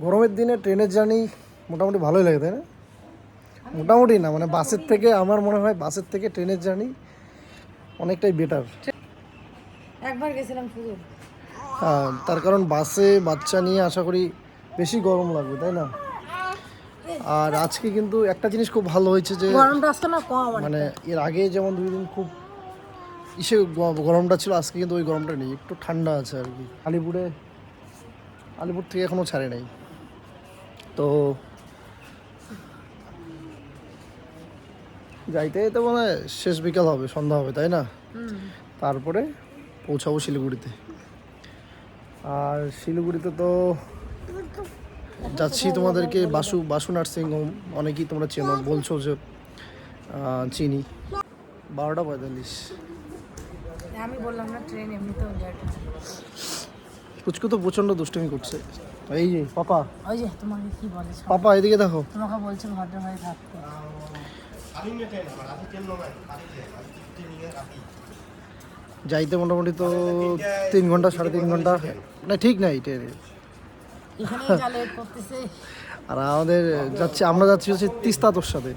গরমের দিনে ট্রেনের জার্নি মোটামুটি ভালোই লাগে তাই না? মোটামুটি না মানে বাসের থেকে আমার মনে হয় বাসের থেকে ট্রেনের জার্নি অনেকটাই বেটার একবার গেছিলাম শুধু হ্যাঁ তার কারণ বাসে বাচ্চা নিয়ে আশা করি বেশি গরম লাগবে তাই না? আর আজকে কিন্তু একটা জিনিস খুব ভালো হয়েছে যে গরমটা আসতো না কম মানে এর আগে যেমন দুই দিন খুব ইসে গরমটা ছিল আজকে কিন্তু ওই গরমটা নেই একটু ঠান্ডা আছে আর কি। আলিপুরে আলিপুর থেকে এখনও ছাড়ে নাই। তো যাইতে যেতে মানে শেষ বিকাল হবে সন্ধ্যা হবে তাই না? তারপরে পৌঁছাবো শিলিগুড়িতে। আর শিলিগুড়িতে তো যাচ্ছি তোমাদেরকে বাসু বাসু নার্সিং হোম অনেকেই তোমরা চেনো বলছো যে চিনি। বারোটা পঁয়তাল্লিশ। আমি বললাম না ট্রেন এমনিতেও পুচকু তো প্রচণ্ড দুষ্টুমি করছে। এই যে পাপা। ওই যে তোমাকে কি বলে পাপা এদিকে দেখো। তোমাকে বলছে ভদ্র হয়ে থাকতে যাইতে মোটামুটি তো তিন ঘণ্টা সাড়ে তিন ঘণ্টা। না ঠিক নাই ট্রেনে আর আমাদের যাচ্ছে আমরা যাচ্ছি হচ্ছে তিস্তা তোর সাথে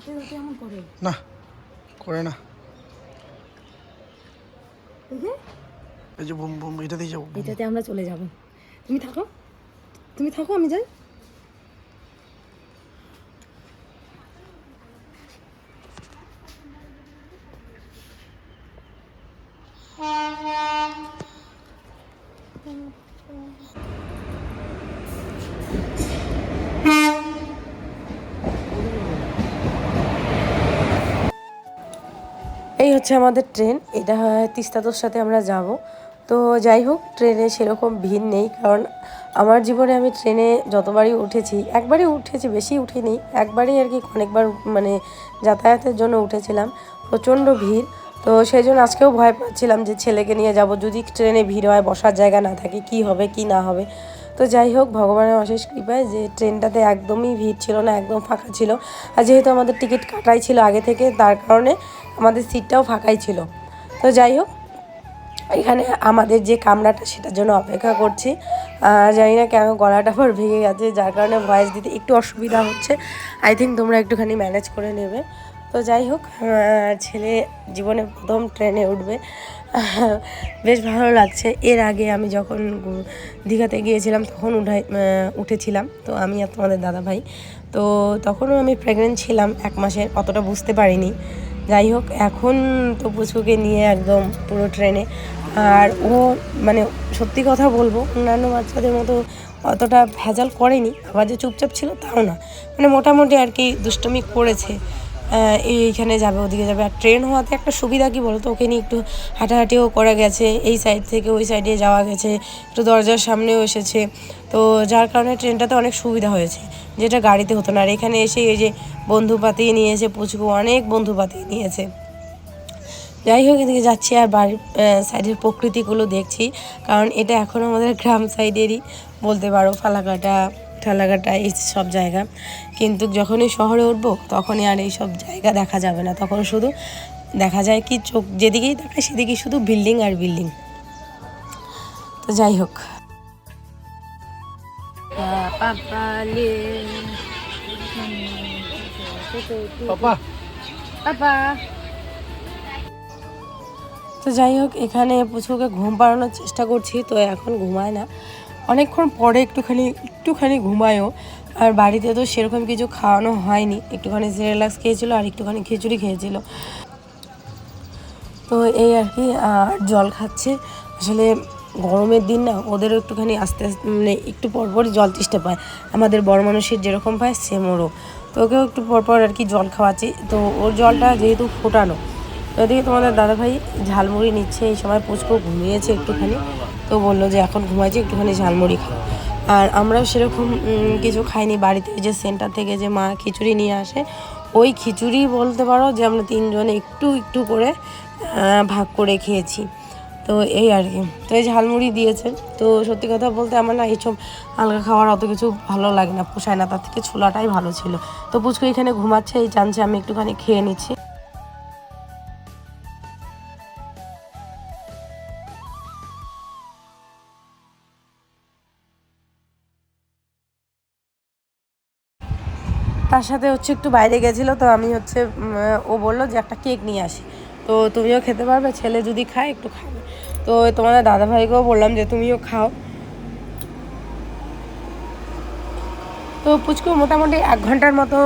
তাতে তাতে এমন করে। না করে না। এই যে, বুম বুম এটা দিয়ে যাব এটাতে আমরা চলে যাব। তুমি থাকো। তুমি থাকো আমি যাই। এই হচ্ছে আমাদের ট্রেন। এটা তিস্তাতোর সাথে আমরা যাব। তো যাই হোক, ট্রেনে সেরকম ভিড় নেই কারণ আমার জীবনে আমি ট্রেনে যতবারই উঠেছি, একবারই উঠেছি, বেশি উঠিনি, একবারই আর কি অনেকবার মানে যাতায়াতের জন্য উঠেছিলাম। প্রচণ্ড ভিড়। তো সেই জন্য আজকেও ভয় পাচ্ছিলাম যে ছেলেকে নিয়ে যাব। যদি ট্রেনে ভিড় হয়, বসার জায়গা না থাকে, কি হবে, কি না হবে? তো যাই হোক, ভগবানের অশেষ কৃপায় যে ট্রেনটাতে একদমই ভিড় ছিল না, একদম ফাঁকা ছিল। আর যেহেতু আমাদের টিকিট কাটাই ছিল আগে থেকে, তার কারণে আমাদের সিটটাও ফাঁকাই ছিল। তো যাই হোক, এখানে আমাদের যে কামরাটা, সেটার জন্য অপেক্ষা করছি। জানি না কেন গলাটা আবার ভেঙে গেছে, যার কারণে ভয়েস দিতে একটু অসুবিধা হচ্ছে। আই থিঙ্ক তোমরা একটুখানি ম্যানেজ করে নেবে। তো যাই হোক ছেলে জীবনে প্রথম ট্রেনে উঠবে। বেশ ভালো লাগছে। এর আগে আমি যখন দীঘাতে গিয়েছিলাম, তখন উঠাই উঠেছিলাম। তো আমি আর তোমাদের দাদা ভাই তো তখনও আমি প্রেগনেন্ট ছিলাম এক মাসের অতটা বুঝতে পারিনি। যাই হোক, এখন তো পুচুকে নিয়ে একদম পুরো ট্রেনে আর ও মানে সত্যি কথা বলব, অন্যান্য বাচ্চাদের মতো অতটা ভেজাল করেনি। আবার যে চুপচাপ ছিল, তাও না। মানে মোটামুটি আর কি দুষ্টমি করেছে। এইখানে যাবে, ওদিকে যাবে। আর ট্রেন হওয়াতে একটা সুবিধা কী বলতো? ওকে নিয়ে একটু হাঁটাহাঁটিও করা গেছে। এই সাইড থেকে ওই সাইডে যাওয়া গেছে। একটু দরজার সামনেও এসেছে। তো যার কারণে ট্রেনটাতে অনেক সুবিধা হয়েছে, যেটা গাড়িতে হতো না। আর এখানে এসে এই যে বন্ধু পাতিয়ে নিয়েছে, পুচকু অনেক বন্ধু পাতিয়ে নিয়েছে। যাই হোক, এদিকে যাচ্ছি আর বাড়ির সাইডের প্রকৃতিগুলো দেখছি। কারণ এটা এখন আমাদের গ্রাম সাইডেরই বলতে পারো, ফালাকাটা। ঠালাকাটা এই সব জায়গা। কিন্তু যখনই শহরে উঠবো তখনই আর এই সব জায়গা দেখা যাবে না। তখন শুধু দেখা যায় কি চোখ যেদিকেই তাকায় সেদিকেই শুধু বিল্ডিং আর বিল্ডিং। তো যাই হোক। তো যাই হোক এখানে পুচুকে ঘুম পাড়ানোর চেষ্টা করছি তো এখন ঘুমায় না। অনেকক্ষণ পরে একটুখানি একটুখানি ঘুমায়ও। আর বাড়িতে তো সেরকম কিছু খাওয়ানো হয়নি। একটুখানি রিল্যাক্স খেয়েছিল আর একটুখানি খিচুড়ি খেয়েছিল। তো এই আর কি, আর জল খাচ্ছে। আসলে গরমের দিন না, ওদেরও একটুখানি আস্তে আস্তে মানে একটু পর পরই জল তেষ্টা পায়। আমাদের বড় মানুষের যেরকম পায়, সেম ওরও। তো ওকেও একটু পর পর আর কি জল খাওয়াচ্ছি। তো ওর জলটা যেহেতু ফোটানো তো ওদিকে তোমাদের দাদাভাই ঝালমুড়ি নিচ্ছে, এই সময় পুচকো ঘুমিয়েছে একটুখানি। তো বলল যে, এখন ঘুমাইছি, একটুখানি ঝালমুড়ি খাও। আর আমরাও সেরকম কিছু খাইনি। বাড়িতে যে সেন্টার থেকে যে মা খিচুড়ি নিয়ে আসে, ওই খিচুড়ি বলতে পারো যে, আমরা তিনজনে একটু একটু করে ভাগ করে খেয়েছি। তো এই আর কি। তো এই ঝালমুড়ি দিয়েছে তো সত্যি কথা বলতে আমার না এইসব হালকা খাওয়ার অত কিছু ভালো লাগে না। পোষায় না। তার থেকে ছোলাটাই ভালো ছিল। তো পুচকু এখানে ঘুমাচ্ছে, এই চান্সে আমি একটুখানি খেয়ে নিচ্ছি। তার সাথে হচ্ছে একটু বাইরে গেছিল, তো আমি হচ্ছে ও বলল যে একটা কেক নিয়ে আসি। তো তুমিও খেতে পারবে, ছেলে যদি খায় একটু খাবে। তো তোমাদের দাদা ভাইকেও বললাম যে তুমিও খাও। তো পুচকু মোটামুটি এক ঘণ্টার মতো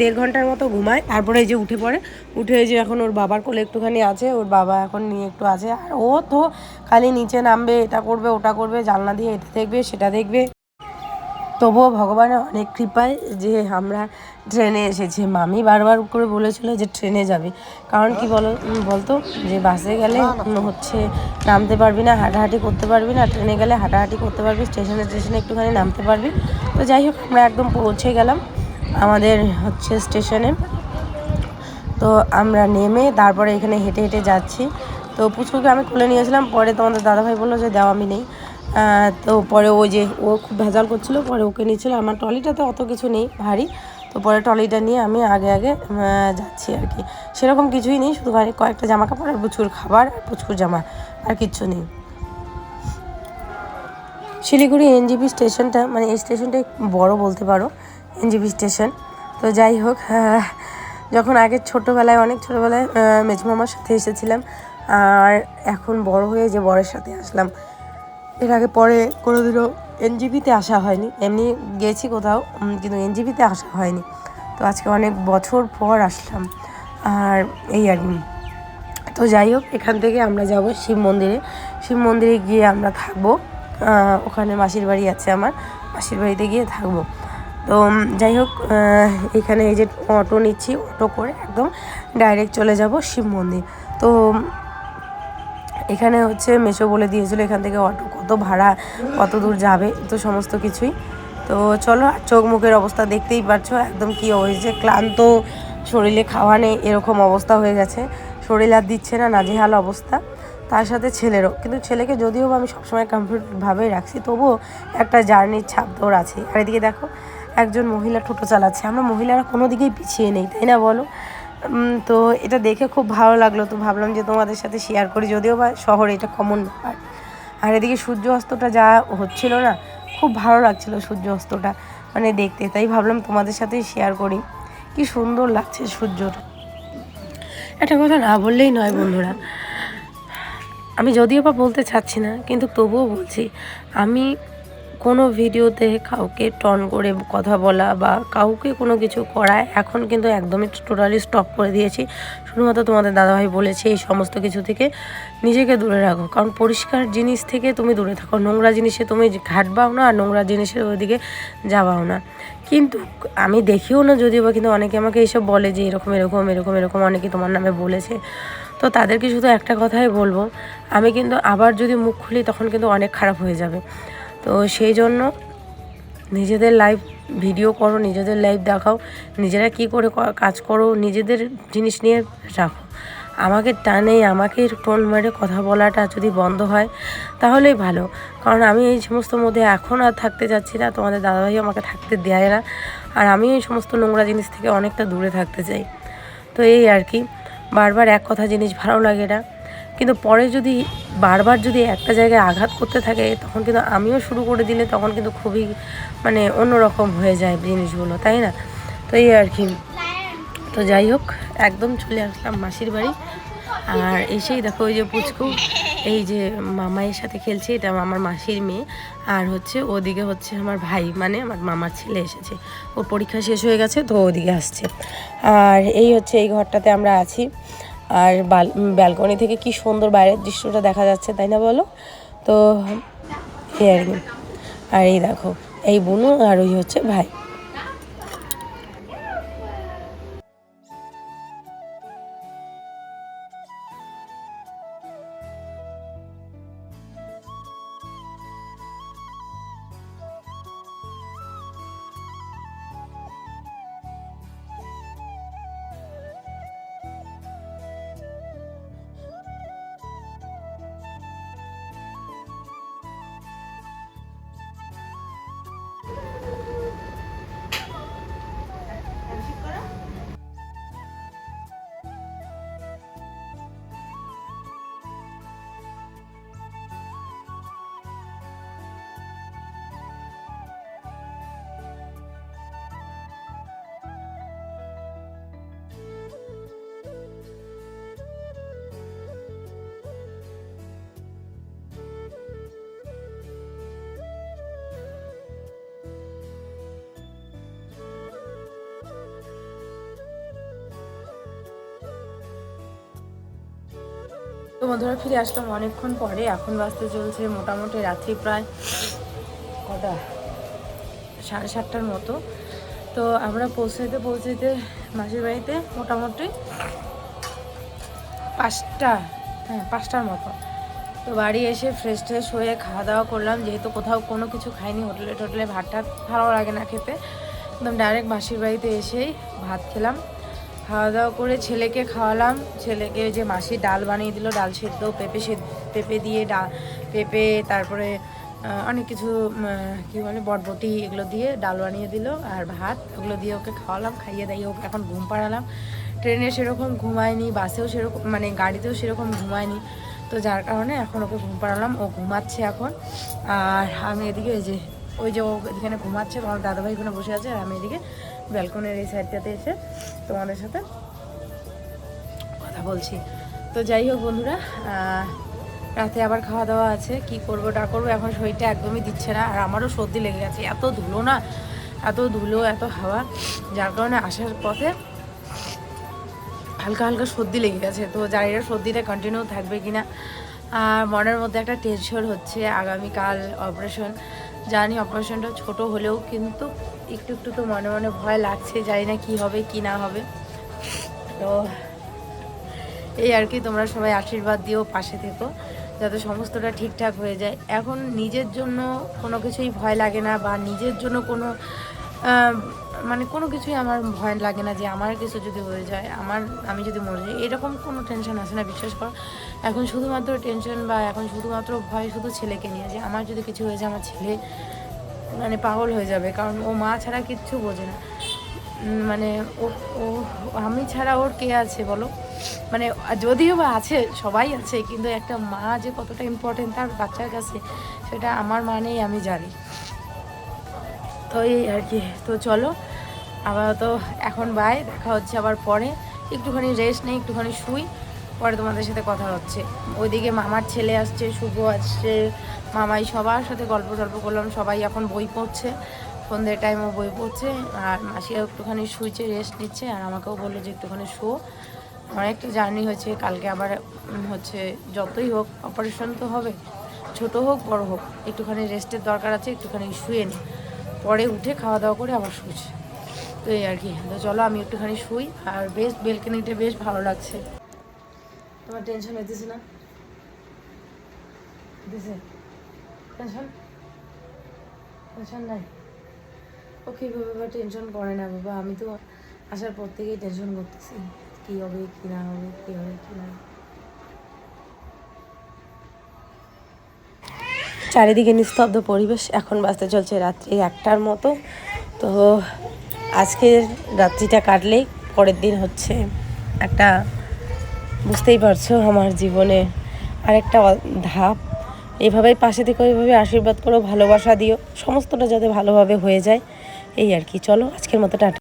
দেড় ঘণ্টার মতো ঘুমায়, তারপরে যে উঠে পড়ে। উঠে যে এখন ওর বাবার কোলে একটুখানি আছে, ওর বাবা এখন নিয়ে একটু আছে। আর ও তো খালি নিচে নামবে, এটা করবে, ওটা করবে, জানলা দিয়ে এটা দেখবে, সেটা দেখবে। তবুও ভগবানের অনেক কৃপায় যে আমরা ট্রেনে এসেছি। মামি বারবার করে বলেছিল যে ট্রেনে যাবে। কারণ কি বলো বলতো যে বাসে গেলে হচ্ছে নামতে পারবি না, হাঁটাহাঁটি করতে পারবি না, ট্রেনে গেলে হাঁটাহাঁটি করতে পারবি, স্টেশনে স্টেশনে একটুখানি নামতে পারবি। তো যাই হোক, আমরা একদম পৌঁছে গেলাম আমাদের হচ্ছে স্টেশনে। তো আমরা নেমে তারপরে এখানে হেঁটে হেঁটে যাচ্ছি। তো পুচকুকে আমি খুলে নিয়েছিলাম, পরে তোমাদের দাদাভাই বলল যে, দাও, আমি নেই। তো পরে ওই যে, ও খুব ভেজাল করছিল, পরে ওকে নিয়েছিল। আমার ট্রলিটাতে অত কিছু নেই, ভারী। তো পরে ট্রলিটা নিয়ে আমি আগে আগে যাচ্ছি আর কি। সেরকম কিছুই নেই, শুধু খালি কয়েকটা জামা কাপড় আর প্রচুর খাবার আর পুচকুর জামা আর কিচ্ছু নেই। শিলিগুড়ি এনজিপি স্টেশনটা মানে এই স্টেশনটা বড় বলতে পারো, এনজিপি স্টেশন। তো যাই হোক, যখন আগে ছোটোবেলায়, অনেক ছোটোবেলায় মেজমামার সাথে এসেছিলাম, আর এখন বড় হয়ে যে বরের সাথে আসলাম এর আগে পরে কোনোদিনও এনজিপিতে আসা হয়নি। এমনি গেছি কোথাও কিন্তু এনজিপিতে আসা হয়নি। তো আজকে অনেক বছর পর আসলাম। আর এই আর কি। তো যাই হোক, এখান থেকে আমরা যাব শিব মন্দিরে। শিব মন্দিরে গিয়ে আমরা থাকব। ওখানে মাসির বাড়ি আছে আমার। মাসির বাড়িতে গিয়ে থাকব। তো যাই হোক এখানে এই যে অটো নিচ্ছি, অটো করে একদম ডাইরেক্ট চলে যাব শিব মন্দির। তো এখানে হচ্ছে মেশো বলে দিয়েছিল এখান থেকে অটো কত ভাড়া, কত দূর যাবে, তো সমস্ত কিছুই। তো চলো আর চোখ মুখের অবস্থা দেখতেই পারছ, একদম কি হয়েছে ক্লান্ত, শরীরে খাওয়া নেই, এরকম অবস্থা হয়ে গেছে। শরীর আর দিচ্ছে না, নাজেহাল অবস্থা। তার সাথে ছেলেরও, কিন্তু ছেলেকে যদিও আমি সবসময় কমফর্টভাবেই রাখছি, তবুও একটা জার্নির ছাপ দৌড় আছে। আর এদিকে দেখো, একজন মহিলা টোটো চালাচ্ছে। আমরা মহিলারা কোনো দিকেই পিছিয়ে নেই, তাই না বলো? তো এটা দেখে খুব ভালো লাগল। তো ভাবলাম যে তোমাদের সাথে শেয়ার করি, যদিও বা শহরে এটা কমন ব্যাপার আর এদিকে সূর্য অস্তটা যা হচ্ছিল না, খুব ভালো লাগছিল সূর্য অস্তটা মানে দেখতে। তাই ভাবলাম তোমাদের সাথেই শেয়ার করি। কি সুন্দর লাগছে সূর্যটা। একটা কথা না বললেই নয় বন্ধুরা, আমি যদিও বা বলতে চাচ্ছি না, কিন্তু তবুও বলছি, আমি কোনো ভিডিওতে কাউকে টন করে কথা বলা বা কাউকে কোনো কিছু করা এখন কিন্তু একদমই টোটালি স্টপ করে দিয়েছি। শুধুমাত্র তোমাদের দাদাভাই বলেছে এই সমস্ত কিছু থেকে নিজেকে দূরে রাখো। কারণ পরিষ্কার জিনিস থেকে তুমি দূরে থাকো। নোংরা জিনিসে তুমি ঘাটবাও না, আর নোংরা জিনিসের ওইদিকে যাবাও না। কিন্তু আমি দেখিও না যদিও বা, কিন্তু অনেকে আমাকে এইসব বলে যে এরকম এরকম এরকম এরকম অনেকে তোমার নামে বলেছে। তো তাদেরকে শুধু একটা কথাই বলব, আমি কিন্তু আবার যদি মুখ খুলি তখন কিন্তু অনেক খারাপ হয়ে যাবে। তো সেই জন্য নিজেদের লাইভ ভিডিও করো, নিজেদের লাইভ দেখাও, নিজেরা কি করে কাজ করো, নিজেদের জিনিস নিয়ে রাখো। আমাকে টানে, আমাকে টোন মেরে কথা বলাটা যদি বন্ধ হয়, তাহলেই ভালো। কারণ আমি এই সমস্ত মধ্যে এখন আর থাকতে যাচ্ছি না, তোমাদের দাদাভাই আমাকে থাকতে দেয় না। আর আমি এই সমস্ত নোংরা জিনিস থেকে অনেকটা দূরে থাকতে চাই। তো এই আর কি, বারবার এক কথা জিনিস ভালো লাগে না। কিন্তু পরে যদি বারবার যদি একটা জায়গায় আঘাত করতে থাকে, তখন কিন্তু আমিও শুরু করে দিলে তখন কিন্তু খুবই মানে অন্যরকম হয়ে যায় জিনিসগুলো, তাই না? তো এই আর কি। তো যাই হোক, একদম চলে আসলাম মাসির বাড়ি। আর এসেই দেখো ওই যে পুচকু, এই যে মামাইয়ের সাথে খেলছে, এটা আমার মাসির মেয়ে। আর হচ্ছে ওদিকে হচ্ছে আমার ভাই মানে আমার মামার ছেলে এসেছে। ওর পরীক্ষা শেষ হয়ে গেছে, তো ওদিকে আসছে। আর এই হচ্ছে এই ঘরটাতে আমরা আছি। আর ব্যালকনি থেকে কি সুন্দর বাইরের দৃশ্যটা দেখা যাচ্ছে, তাই না বলো? তো, এই আর কি। আর এই দেখো, এই বোনু আর ওই হচ্ছে ভাই। তো বন্ধুরা ফিরে আসলাম অনেকক্ষণ পরে। এখন বাজতে চলছে মোটামুটি রাত্রি প্রায় কটা? সাড়ে সাতটার মতো। তো আমরা পৌঁছাইতে পৌঁছাইতে মাসির বাড়িতে মোটামুটি পাঁচটা হ্যাঁ পাঁচটার মতো। তো বাড়ি এসে ফ্রেশ ট্রেশ হয়ে খাওয়া দাওয়া করলাম। যেহেতু কোথাও কোনো কিছু খাইনি, হোটেলে টোটেলে ভাতটা ভালো লাগে না খেতে। একদম ডাইরেক্ট মাসির বাড়িতে এসেই ভাত খেলাম। খাওয়া দাওয়া করে ছেলেকে খাওয়ালাম। ছেলেকে যে মাসি ডাল বানিয়ে দিল, ডাল সেদ্ধ, পেঁপে সেদ্ধ, পেঁপে দিয়ে ডা, পেঁপে, তারপরে অনেক কিছু কী বলে, বটবটি এগুলো দিয়ে ডাল বানিয়ে দিল আর ভাত, ওগুলো দিয়ে ওকে খাওয়ালাম, খাইয়ে দাইয়ে ওকে এখন ঘুম পাড়ালাম। ট্রেনে সেরকম ঘুমায়নি, বাসেও সেরকম মানে গাড়িতেও সেরকম ঘুমায়নি। তো যার কারণে এখন ওকে ঘুম পাড়ালাম, ও ঘুমাচ্ছে এখন। আর আমি এদিকে ওই যে ওই যে ও এখানে ঘুমাচ্ছে, আমার দাদাভাই ওখানে বসে আছে আর আমি এদিকে ব্যালকনির এই সাইডটাতে এসে তোমাদের সাথে কথা বলছি। তো যাই হোক বন্ধুরা রাতে আবার খাওয়া দাওয়া আছে, কি করব না করব এখন শরীরটা একদমই দিচ্ছে না, আর আমারও সর্দি লেগে গেছে, এত ধুলো না, এত ধুলো, এত হাওয়া, যার কারণে আসার পথে হালকা হালকা সর্দি লেগে গেছে। তো জানি না সর্দিটা কন্টিনিউ থাকবে কিনা আর মনের মধ্যে একটা টেনশন হচ্ছে, আগামীকাল অপারেশন জানি অপারেশনটা ছোট হলেও কিন্তু একটু একটু তো মনে মনে ভয় লাগছে, জানি না কি হবে, কি না হবে। তো এই আর কি, তোমরা সবাই আশীর্বাদ দিও, পাশে থেকো, যাতে সমস্তটা ঠিকঠাক হয়ে যায়। এখন নিজের জন্য কোনো কিছুই ভয় লাগে না বা নিজের জন্য কোনো মানে কোনো কিছুই আমার ভয় লাগে না যে আমার কিছু যদি হয়ে যায়, আমার, আমি যদি মরে যাই, এরকম কোনো টেনশন আসে না, বিশ্বাস করো। এখন শুধুমাত্র টেনশন বা এখন শুধুমাত্র ভয় শুধু ছেলেকে নিয়ে, যে আমার যদি কিছু হয়ে যায়, আমার ছেলে মানে পাগল হয়ে যাবে, কারণ ও মা ছাড়া কিচ্ছু বোঝে না। মানে ও ও, আমি ছাড়া ওর কে আছে বলো? মানে যদিও বা আছে, সবাই আছে, কিন্তু একটা মা যে কতটা ইম্পর্টেন্ট তার বাচ্চার কাছে, সেটা আমার মানেই আমি জানি। তো এই আর কি, তো চলো। আপাতত এখন বাই দেখা হচ্ছে আবার পরে। একটুখানি রেস্ট নেই, একটুখানি শুই, পরে তোমাদের সাথে কথা হচ্ছে। ওইদিকে মামার ছেলে আসছে, শুভ আসছে, মামাই সবার সাথে গল্প টল্প করলাম, সবাই এখন বই পড়ছে। সন্ধ্যের টাইমও বই পড়ছে, আর মাসিও একটুখানি শুইছে রেস্ট নিচ্ছে, আর আমাকেও বলল যে একটুখানি শো। অনেকটা জার্নি হয়েছে, কালকে আবার হচ্ছে যতই হোক অপারেশন তো হবে, ছোট হোক, বড় হোক, একটুখানি রেস্টের দরকার আছে, একটুখানি শুয়ে নি। পরে উঠে খাওয়া দাওয়া করে আবার শুয়েছে। তো এই আর কি। তো চলো আমি একটুখানি শুই। আর বেশ, বেলকনিটা বেশ ভালো লাগছে। তোমার টেনশন হইতেছে না? টেনশন টেনশন নাই? ওকে বাবা টেনশন করে না বাবা? আমি তো আসার পর থেকেই টেনশন করতেছি। কি হবে, কি না হবে, কি হবে, কি না হবে। চারিদিকে নিস্তব্ধ পরিবেশ এখন বাজতে চলছে রাত্রি একটার মতো। তো আজকের রাত্রিটা কাটলেই পরের দিন হচ্ছে একটা, বুঝতেই পারছ আমার জীবনে আরেকটা অ- ধাপ। এভাবেই পাশে থেকে ওইভাবে আশীর্বাদ করো, ভালোবাসা দিও, সমস্তটা যাতে ভালোভাবে হয়ে যায়, এই আর কি। চলো আজকের মতো টাটা।